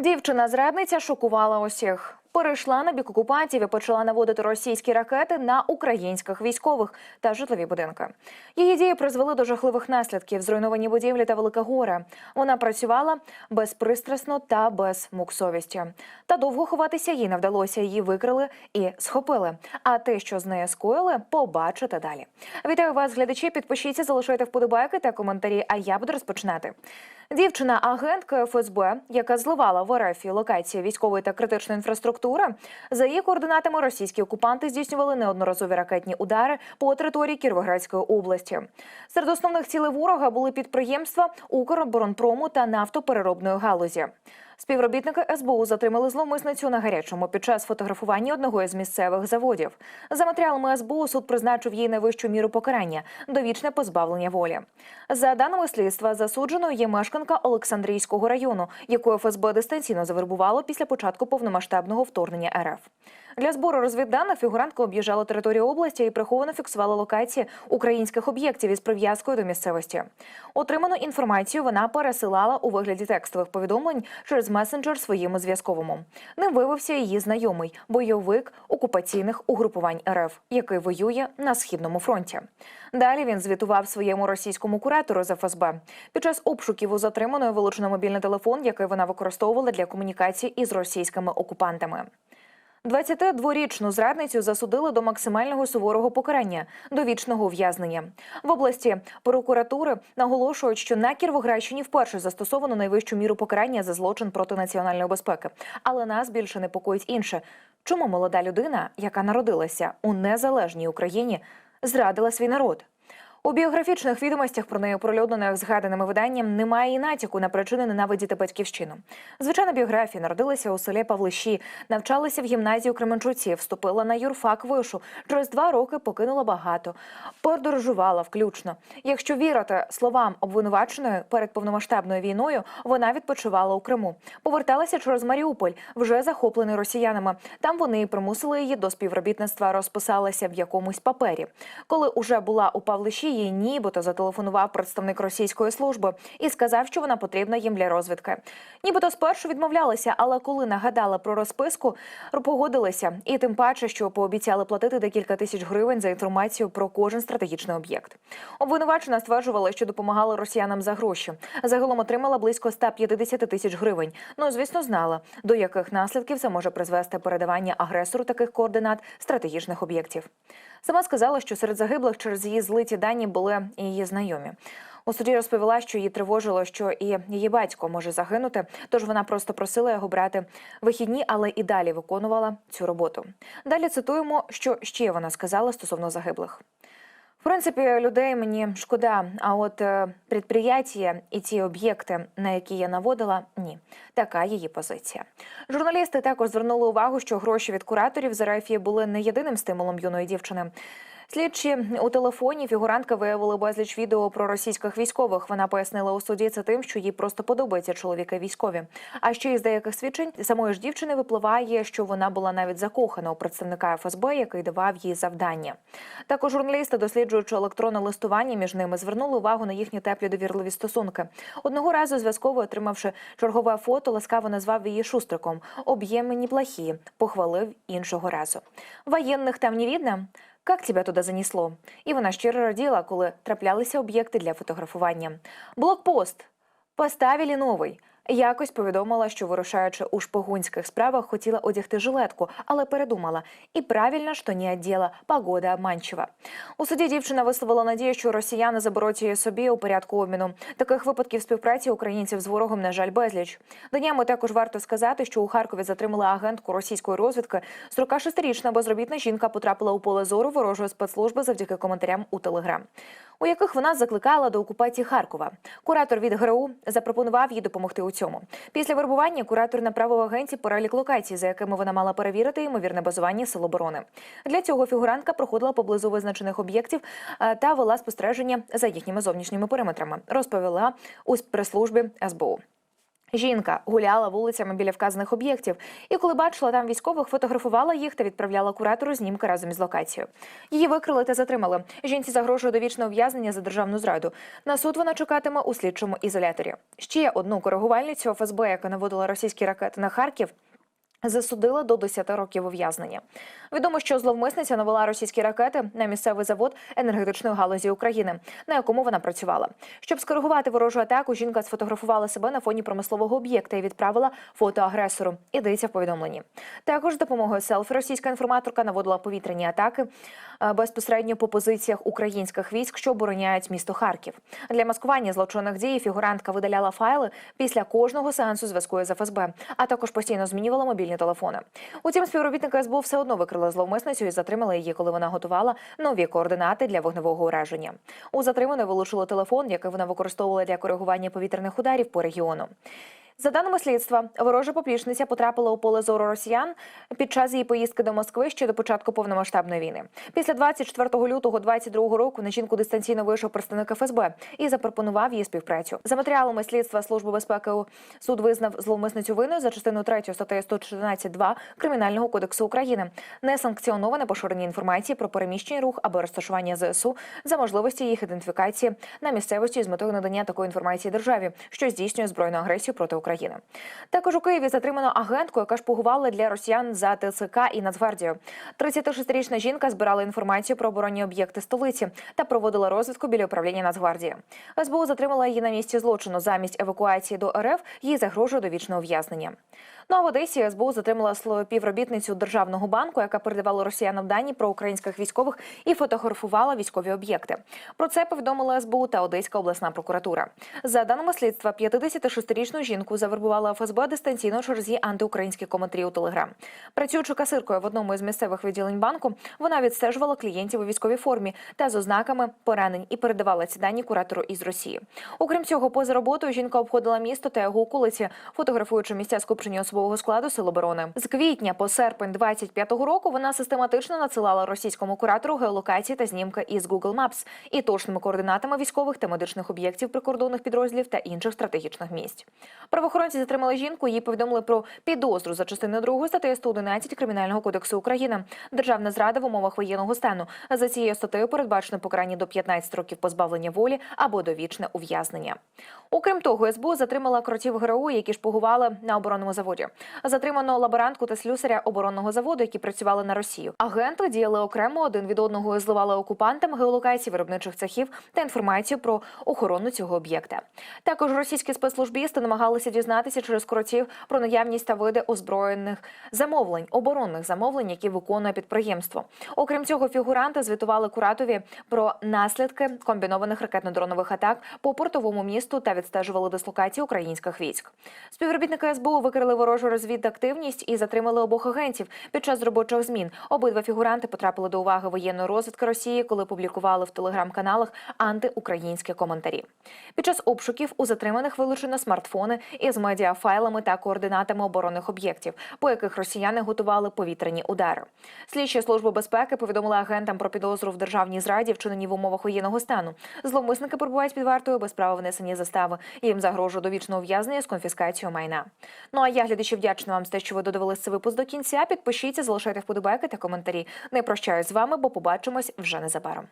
Дівчина-зрадниця шокувала усіх. Перейшла на бік окупантів і почала наводити російські ракети на українських військових та житлові будинки. Її дії призвели до жахливих наслідків, зруйновані будівлі та велике горе. Вона працювала безпристрасно та без мук совісті. Та довго ховатися їй не вдалося. Її викрили і схопили. А те, що з нею скоїли, побачите далі. Вітаю вас, глядачі. Підпишіться, залишайте вподобайки та коментарі. А я буду розпочинати. Дівчина, агентка ФСБ, яка зливала в РФ локації військової та критичної інфраструктури, за її координатами російські окупанти здійснювали неодноразові ракетні удари по території Кіровоградської області. Серед основних цілей ворога були підприємства Укроборонпрому та нафтопереробної галузі. Співробітники СБУ затримали зловмисницю на гарячому під час фотографування одного із місцевих заводів. За матеріалами СБУ суд призначив їй найвищу міру покарання довічне позбавлення волі. За даними слідства, засудженою є мешканка Олександрійського району, яку ФСБ дистанційно завербувало після початку повномасштабного вторгнення РФ. Для збору розвідданих фігурантка об'їжджала територію області і приховано фіксувала локації українських об'єктів із прив'язкою до місцевості. Отриману інформацію вона пересилала у вигляді текстових повідомлень через месенджер своєму зв'язковому. Ним виявився її знайомий бойовик окупаційних угрупувань РФ, який воює на східному фронті. Далі він звітував своєму російському куратору з ФСБ. Під час обшуків у затриманої вилучено мобільний телефон, який вона використовувала для комунікації із російськими окупантами. 22-річну зрадницю засудили до максимального суворого покарання довічного ув'язнення. В області прокуратури наголошують, що на Кіровоградщині вперше застосовано найвищу міру покарання за злочин проти національної безпеки. Але нас більше непокоїть інше. Чому молода людина, яка народилася у незалежній Україні, зрадила свій народ? У біографічних відомостях про неї оприлюднених згаданими виданням немає і натяку на причини ненавидіти батьківщину. Звичайна біографія народилася у селі Павлищі, навчалася в гімназії у Кременчуці, вступила на юрфак вишу. Через два роки покинула багато, подорожувала включно. Якщо вірити словам обвинуваченої перед повномасштабною війною, вона відпочивала у Криму. Поверталася через Маріуполь, вже захоплений росіянами. Там вони примусили її до співробітництва, розписалася в якомусь папері. Коли уже була у Павлищі, їй нібито зателефонував представник російської служби і сказав, що вона потрібна їм для розвідки. Нібито спершу відмовлялися, але коли нагадала про розписку, погодилися. І тим паче, що пообіцяли платити декілька тисяч гривень за інформацію про кожен стратегічний об'єкт. Обвинувачена стверджувала, що допомагала росіянам за гроші. Загалом отримала близько 150 тисяч гривень. Ну звісно, знала до яких наслідків це може призвести передавання агресору таких координат стратегічних об'єктів. Сама сказала, що серед загиблих через її злиті дані були і її знайомі. У суді розповіла, що її тривожило, що і її батько може загинути. Тож вона просто просила його брати вихідні, але і далі виконувала цю роботу. Далі цитуємо, що ще вона сказала стосовно загиблих. В принципі, людей мені шкода. А от е, підприємства і ті об'єкти, на які я наводила, ні, така її позиція. Журналісти також звернули увагу, що гроші від кураторів з РФ були не єдиним стимулом юної дівчини. Слідчі у телефоні фігурантка виявили безліч відео про російських військових. Вона пояснила у суді це тим, що їй просто подобаються чоловіки військові. А ще із деяких свідчень самої ж дівчини випливає, що вона була навіть закохана у представника ФСБ, який давав їй завдання. Також журналісти, досліджуючи електронне листування між ними, звернули увагу на їхні теплі довірливі стосунки. Одного разу зв'язково отримавши чергове фото, ласкаво назвав її шустриком. Об'ємні плохі, похвалив іншого разу. Воєнних там не видно? Как тебя туди занесло? І вона щиро раділа, коли траплялися об'єкти для фотографування. Блокпост поставили новий. Якось повідомила, що вирушаючи у шпигунських справах, хотіла одягти жилетку, але передумала. І правильно, що не оділа, погода обманчива. У суді дівчина висловила надію, що росіяни заберуть її собі у порядку обміну. Таких випадків співпраці українців з ворогом, на жаль, безліч. Днями також варто сказати, що у Харкові затримали агентку російської розвідки. 46-річна безробітна жінка потрапила у поле зору ворожої спецслужби завдяки коментарям у Телеграм, у яких вона закликала до окупації Харкова. Куратор від ГРУ запропонував їй допомогти у цьому. Після вербування куратор направив агенті перелік локацій, за якими вона мала перевірити ймовірне базування сил оборони. Для цього фігурантка проходила поблизу визначених об'єктів е, та вела спостереження за їхніми зовнішніми периметрами. Розповіла у прес-службі СБУ. Жінка гуляла вулицями біля вказаних об'єктів, і коли бачила там військових, фотографувала їх та відправляла куратору знімки разом із локацією. Її викрили та затримали. Жінці загрожує довічне ув'язнення за державну зраду. На суд вона чекатиме у слідчому ізоляторі. Ще одну коригувальницю ФСБ, яка наводила російські ракети на Харків. Засудила до 10 років ув'язнення. Відомо, що зловмисниця навела російські ракети на місцевий завод енергетичної галузі України, на якому вона працювала. Щоб скоригувати ворожу атаку, жінка сфотографувала себе на фоні промислового об'єкта і відправила фото агресору. Ідеться в повідомленні. Також допомогою селфі російська інформаторка наводила повітряні атаки е, безпосередньо по позиціях українських військ, що обороняють місто Харків. Для маскування злочинних дій фігурантка видаляла файли після кожного сеансу зв'язку з ФСБ, а також постійно змінювала мобільні телефони. Утім, співробітники СБУ все одно викрили зловмисницю і затримали її, коли вона готувала нові координати для вогневого ураження. У затримане вилучили телефон, який вона використовувала для коригування повітряних ударів по регіону. За даними слідства, ворожа поплічниця потрапила у поле зору росіян під час її поїздки до Москви ще до початку повномасштабної війни. Після 24 лютого 22 року на жінку дистанційно вийшов представник ФСБ і запропонував їй співпрацю. За матеріалами слідства Служби безпеки суд визнав зловмисницю виною за частину 3 статтею 114.2 Кримінального кодексу України, несанкціоноване поширення інформації про переміщення рух або розташування ЗСУ за можливості їх ідентифікації на місцевості з метою надання такої інформації державі, що здійснює збройну агресію проти України. Також у Києві затримано агентку, яка шпугувала для росіян за ТЦК і Нацгвардію. 36-річна жінка збирала інформацію про оборонні об'єкти столиці та проводила розвідку біля управління Нацгвардії. СБУ затримала її на місці злочину. Замість евакуації до РФ їй загрожує довічне ув'язнення. Ну а в Одесі СБУ затримала співробітницю державного банку, яка передавала росіянам дані про українських військових і фотографувала військові об'єкти. Про це повідомила СБУ та Одеська обласна прокуратура. За даними слідства, 56-річну жінку завербувала ФСБ дистанційно через її антиукраїнські коментарі у Телеграм. Працюючи касиркою в одному із місцевих відділень банку, вона відстежувала клієнтів у військовій формі та з ознаками поранень і передавала ці дані куратору із Росії. Окрім цього, поза роботою жінка обходила місто та його околиці, фотографуючи місця скупчення особового складу Сил оборони. З квітня по серпень 25-го року вона систематично надсилала російському куратору геолокації та знімки із Google Maps і точними координатами військових та медичних об'єктів прикордонних підрозділів та інших стратегічних місць. Правоохоронці затримали жінку. Їй повідомили про підозру за частиною 2 статтею 111 кримінального кодексу України. Державна зрада в умовах воєнного стану. За цією статтею передбачено покарання до 15 років позбавлення волі або довічне ув'язнення. Окрім того, СБУ затримала кротів ГРУ, які шпугували на оборонному заводі. Затримано лаборантку та слюсаря оборонного заводу, які працювали на Росію. Агенти діяли окремо один від одного і зливали окупантам геолокації виробничих цехів та інформацію про охорону цього об'єкта. Також російські спецслужбісти намагалися дізнатися через кротів про наявність та види озброєних замовлень, оборонних замовлень, які виконує підприємство. Окрім цього, фігуранти звітували куратові про наслідки комбінованих ракетно-дронових атак по портовому місту та відстежували дислокацію українських військ. Співробітники СБУ викрили ворожу розвідактивність і затримали обох агентів під час робочих змін. Обидва фігуранти потрапили до уваги воєнної розвідки Росії, коли публікували в телеграм-каналах антиукраїнські коментарі. Під час обшуків у затриманих вилучено смартфони із медіафайлами та координатами оборонних об'єктів, по яких росіяни готували повітряні удари. Слідчі служби безпеки повідомили агентам про підозру в державній зраді, вчиненій в умовах воєнного стану. Зловмисники перебувають під вартою без права внесення застави. Їм загрожує довічне ув'язнення з конфіскацією майна. Ну а я глядачі вдячна вам за те, що ви додивились цей випуск до кінця. Підпишіться, залишайте вподобайки та коментарі. Не прощаюсь з вами, бо побачимось вже незабаром.